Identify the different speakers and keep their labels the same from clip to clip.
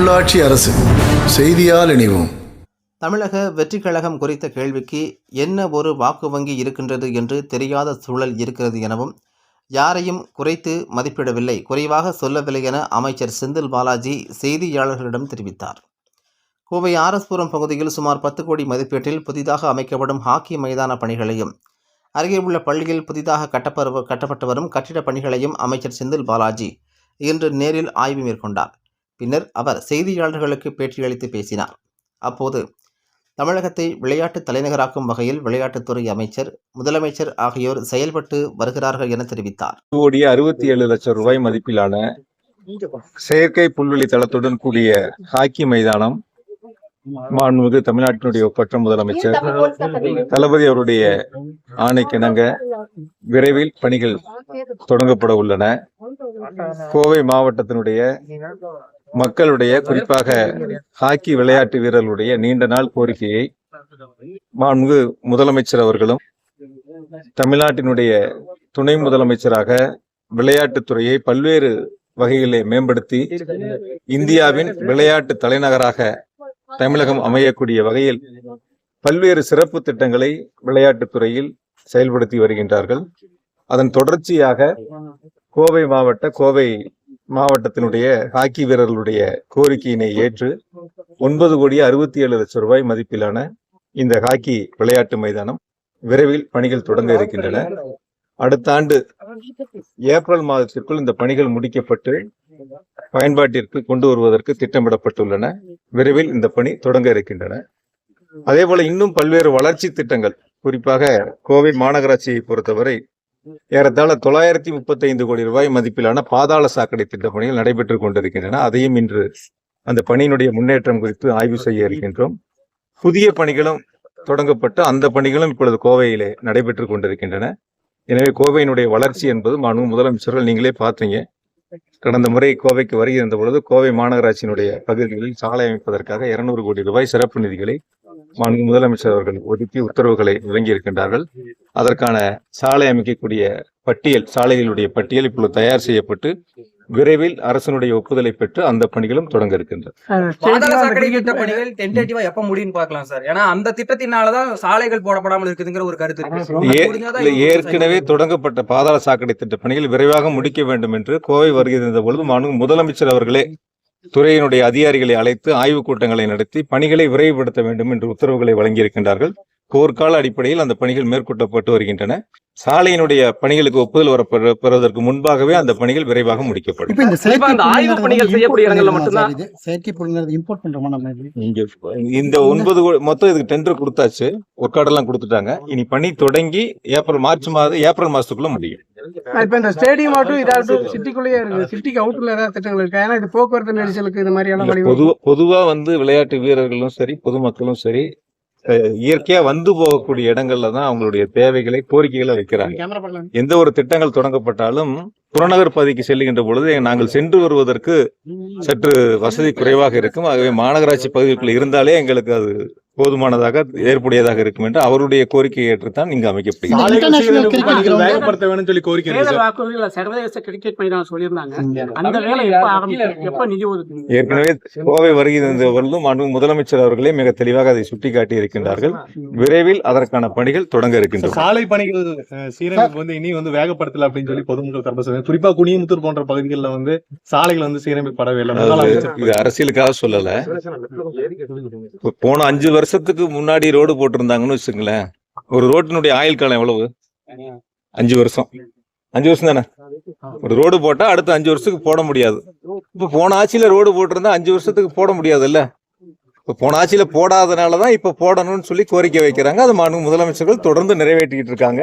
Speaker 1: உள்ளாட்சி அரசு செய்தியால் இணைவோம்.
Speaker 2: தமிழக வெற்றிக் கழகம் குறித்த கேள்விக்கு என்ன ஒரு வாக்கு வங்கி இருக்கின்றது என்று தெரியாத சூழல் இருக்கிறது எனவும் யாரையும் குறைத்து மதிப்பிடவில்லை குறைவாக சொல்லவில்லை என அமைச்சர் செந்தில் பாலாஜி செய்தியாளர்களிடம் தெரிவித்தார். கோவை ஆரஸ்புரம் பகுதியில் சுமார் பத்து கோடி மதிப்பீட்டில் புதிதாக அமைக்கப்படும் ஹாக்கி மைதான பணிகளையும் அருகே உள்ள பள்ளியில் புதிதாக கட்டப்பரு கட்டப்பட்டு வரும் கட்டிடப் பணிகளையும் அமைச்சர் செந்தில் பாலாஜி இன்று நேரில் ஆய்வு மேற்கொண்டார். பின்னர் அவர் செய்தியாளர்களுக்கு பேட்டியளித்து பேசினார். அப்போது தமிழகத்தை விளையாட்டு தலைநகராக்கும் வகையில் விளையாட்டுத்துறை அமைச்சர் முதலமைச்சர் ஆகியோர் செயல்பட்டு வருகிறார்கள் என தெரிவித்தார்.
Speaker 3: கோடியே அறுபத்தி ஏழு லட்சம் ரூபாய் மதிப்பிலான செயற்கை புல்வெளி தளத்துடன் கூடிய ஹாக்கி மைதானம் மாண்புமிகு தமிழ்நாட்டினுடைய ஒப்பற்ற முதலமைச்சர் தளபதி அவருடைய ஆணைக்கிணங்க விரைவில் பணிகள் தொடங்கப்பட உள்ளன. கோவை மாவட்டத்தினுடைய மக்களுடைய குறிப்பாக ஹாக்கி விளையாட்டு வீரர்களுடைய நீண்ட நாள் கோரிக்கையை மாண்புமிகு முதலமைச்சர் அவர்களும் தமிழ்நாட்டினுடைய துணை முதலமைச்சராக விளையாட்டுத்துறையை பல்வேறு வகைகளிலே மேம்படுத்தி இந்தியாவின் விளையாட்டு தலைநகராக தமிழகம் அமையக்கூடிய வகையில் பல்வேறு சிறப்பு திட்டங்களை விளையாட்டுத் துறையில் செயல்படுத்தி வருகின்றார்கள். அதன் தொடர்ச்சியாக கோவை மாவட்ட கோவை மாவட்டத்தினுடைய ஹாக்கி வீரர்களுடைய கோரிக்கையினை ஏற்று ஒன்பது கோடி அறுபத்தி ஏழு லட்சம் ரூபாய் மதிப்பிலான இந்த ஹாக்கி விளையாட்டு மைதானம் விரைவில் பணிகள் தொடங்க இருக்கின்றன. அடுத்த ஆண்டு ஏப்ரல் மாதத்திற்குள் இந்த பணிகள் முடிக்கப்பட்டு பயன்பாட்டிற்கு கொண்டு வருவதற்கு திட்டமிடப்பட்டுள்ளன. விரைவில் இந்த பணி தொடங்க இருக்கின்றன. அதே போல இன்னும் பல்வேறு வளர்ச்சி திட்டங்கள் குறிப்பாக கோவை மாநகராட்சியை பொறுத்தவரை ஏறத்தாழ தொள்ளாயிரத்தி முப்பத்தி ஐந்து கோடி ரூபாய் மதிப்பிலான பாதாள சாக்கடை திட்ட பணிகள் நடைபெற்றுக் கொண்டிருக்கின்றன. அதையும் இன்று அந்த பணியினுடைய முன்னேற்றம் குறித்து ஆய்வு செய்ய இருக்கின்றோம். புதிய பணிகளும் தொடங்கப்பட்டு அந்த பணிகளும் இப்பொழுது கோவையிலே நடைபெற்றுக் கொண்டிருக்கின்றன. எனவே கோவையினுடைய வளர்ச்சி என்பது மாண்பு முதலமைச்சர்கள் நீங்களே பார்த்தீங்க. கடந்த முறை கோவைக்கு வருகை பொழுது கோவை மாநகராட்சியினுடைய பகுதிகளில் சாலை அமைப்பதற்காக இருநூறு கோடி ரூபாய் சிறப்பு நிதிகளை மாண்பு முதலமைச்சர் அவர்கள் ஒதுக்கி உத்தரவுகளை வழங்கியிருக்கின்றார்கள். அதற்கான சாலை அமைக்கக்கூடிய பட்டியல் சாலைகளுடைய பட்டியல் இப்பொழுது தயார் செய்யப்பட்டு விரைவில் அரசனுடைய ஒப்புதலை பெற்று அந்த பணிகளும் தொடங்க இருக்கின்றது
Speaker 4: பாதாள சாக்கடை திட்ட பணிகள் டென்டேட்டிவா எப்ப முடியும்னு பார்க்கலாம் சார். ஏன்னா அந்த திட்டத்தினாலதான் சாலைகள் போடப்படாமல் இருக்குதுங்கிற ஒரு கருத்து இருக்கு
Speaker 3: ஏ-
Speaker 4: அது முடிஞ்சாதான்
Speaker 3: இல்ல,
Speaker 4: இது
Speaker 3: ஏற்கனவே தொடங்கப்பட்ட பாதாள சாக்கடை திட்ட பணிகள் விரைவாக முடிக்க வேண்டும் என்று கோவை வருகை இருந்த பொழுது முதலமைச்சர் அவர்களே துறையினுடைய அதிகாரிகளை அழைத்து ஆய்வுக் கூட்டங்களை நடத்தி பணிகளை விரைவுபடுத்த வேண்டும் என்று உத்தரவுகளை வழங்கியிருக்கின்றார்கள். போர்க்கால அடிப்படையில் அந்த பணிகள் மேற்கொள்ளப்பட்டு வருகின்றன. சாலையினுடைய பணிகளுக்கு ஒப்புதல் வரப்பெற- பெறுவதற்கு முன்பாகவே அந்த பணிகள் விரைவாக முடிக்கப்படும்.
Speaker 5: இப்ப இந்த
Speaker 3: ஒன்பது மொத்தம் இதுக்கு டெண்டர் கொடுத்தாச்சு. ஒர்க் ஆர்டர் எல்லாம் கொடுத்துட்டாங்க. இனி பணி தொடங்கி ஏப்ரல் மார்ச் மாதம் ஏப்ரல் மாசத்துக்குள்ள முடியும்.
Speaker 6: இப்ப இந்த ஸ்டேடியம் ஆகட்டும் இதாகட்டும் சிட்டிக்குள்ளேயே இருக்கு. சிட்டிக்கு அவுட்ல ஏதாவது திட்டங்கள் இருக்கா? ஏன்னா இது போக்குவரத்து நெரிசலுக்கு இது மாதிரியான
Speaker 3: பொதுவா வந்து விளையாட்டு வீரர்களும் சரி பொதுமக்களும் சரி இயற்கையா வந்து போகக்கூடிய இடங்கள்ல தான் அவங்களுடைய தேவைகளை கோரிக்கைகளை வைக்கிறாங்க. எந்த ஒரு திட்டங்கள் தொடங்கப்பட்டாலும் புறநகர் பகுதிக்கு செல்லுகின்ற பொழுது நாங்கள் சென்று வருவதற்கு சற்று வசதி குறைவாக இருக்கும். ஆகவே மாநகராட்சி பகுதிக்குள்ள இருந்தாலே எங்களுக்கு அது போதுமானதாக ஏற்புடையதாக இருக்கும் என்று அவருடைய கோரிக்கையை ஏற்றுத்தான் இங்கு அமைக்கப்படுகிறது.
Speaker 7: கோரிக்கை
Speaker 3: ஏற்கனவே கோவை வருகை முதலமைச்சர் அவர்களே மிக தெளிவாக அதை சுட்டிக்காட்டி இருக்கின்றார்கள். விரைவில் அதற்கான பணிகள் தொடங்க இருக்கின்றன.
Speaker 7: சாலை பணிகள் சீரமைப்பு வந்து இனி வந்து வேகப்படுத்தல அப்படின்னு சொல்லி பொதுமக்கள் தரப்பு சொல்றாங்க குறிப்பா குனியமுத்தூர் போன்ற பகுதிகளில் வந்து சாலைகள் வந்து சீரமைப்படவே இல்லை. முன்னாள்
Speaker 3: அதாவது
Speaker 7: அமைச்சர்
Speaker 3: இது அரசியலுக்காக சொல்லல. போன அஞ்சு வருஷத்துக்கு முன்னாடி ரோடு போட்டிருந்தாங்கன்னு வச்சுங்களேன் ஒரு ரோட்டினுடைய ஆயுள் காலம் எவ்வளவு? அஞ்சு வருஷம். அஞ்சு வருஷம் தானே? ஒரு ரோடு போட்டா அடுத்த அஞ்சு வருஷத்துக்கு போட முடியாது. இப்போ போன ஆட்சியில ரோடு போட்டிருந்தா அஞ்சு வருஷத்துக்கு போட முடியாதுல்ல? இப்ப போன ஆட்சியில போடாதனாலதான் இப்ப போடணும்னு சொல்லி கோரிக்கை வைக்கிறாங்க. அது மாண்பு முதலமைச்சர்கள் தொடர்ந்து நிறைவேற்றிக்கிட்டு இருக்காங்க.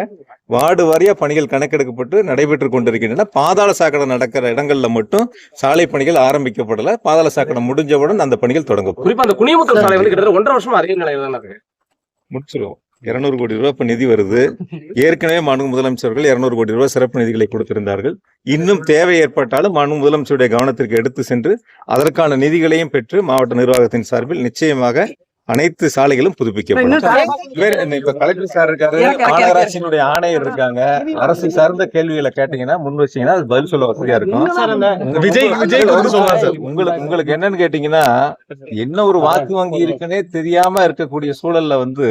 Speaker 3: வார்டு வாரியா பணிகள் கணக்கெடுக்கப்பட்டு நடைபெற்று கொண்டிருக்கின்றன. பாதாள சாக்கடை நடக்கிற இடங்கள்ல மட்டும் சாலை பணிகள் ஆரம்பிக்கப்படல. பாதாள சாக்கடை முடிஞ்சவுடன் அந்த பணிகள் தொடங்கப்படும்.
Speaker 8: குறிப்பா அந்த குனிமுத்தூர் சாலை வந்து கிட்டத்தட்ட ஒன்றரை வருஷமா அதே நிலையில தான்
Speaker 3: முடிச்சிருவோம். இருநூறு கோடி ரூபாய் இப்போ நிதி வருது. ஏற்கனவே மாநில முதலமைச்சர்கள் இருநூறு கோடி ரூபாய் சிறப்பு நிதிகளை கொடுத்திருந்தார்கள். இன்னும் தேவை ஏற்பட்டாலும் மாநில முதலமைச்சருடைய கவனத்திற்கு எடுத்து சென்று அதற்கான நிதிகளையும் பெற்று மாவட்ட நிர்வாகத்தின் சார்பில் நிச்சயமாக அனைத்து சாலைகளும் புதுப்பிக்கப்படும். இப்ப கலெக்டர் சார் இருக்காரு மாநகராட்சியினுடைய ஆணையர் இருக்காங்க. அரசு சார்ந்த கேள்விகளை கேட்டீங்கன்னா முன் வச்சீங்கன்னா அது பதில் சொல்ல வசதியா இருக்கும்.
Speaker 7: விஜய் விஜய் வந்து சொல்லலாம் சார்.
Speaker 3: உங்களுக்கு உங்களுக்கு என்னன்னு கேட்டீங்கன்னா என்ன ஒரு வாக்கு வங்கி இருக்குன்னே தெரியாம இருக்கக்கூடிய சூழல்ல வந்து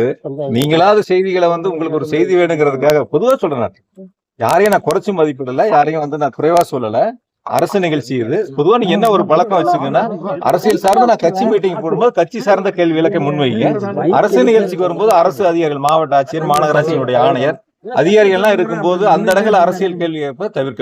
Speaker 3: நீங்களாவது செய்திகளை வந்து உங்களுக்கு ஒரு செய்தி வேணுங்கிறதுக்காக பொதுவா சொல்றேன் யாரையும் நான் குறைச்சு மதிப்பிடல யாரையும் வந்து நான் குறைவா சொல்லல. அரசு நிகழ்ச்சி இது. பொதுவா நீங்க என்ன ஒரு பழக்கம் வச்சுக்கோங்கன்னா அரசியல் சார்ந்து நான் கட்சி மீட்டிங் போடும்போது கட்சி சார்ந்த கேள்வி விளக்க முன்வைங்க அரசு நிகழ்ச்சிக்கு வரும்போது அரசு அதிகாரிகள் மாவட்ட ஆட்சியர் மாநகராட்சியினுடைய ஆணையர் அதிகாரிகள்லாம் இருக்கும்போது அந்த இடங்களில் அரசியல் கேள்வி கேட்ப தவிர்க்க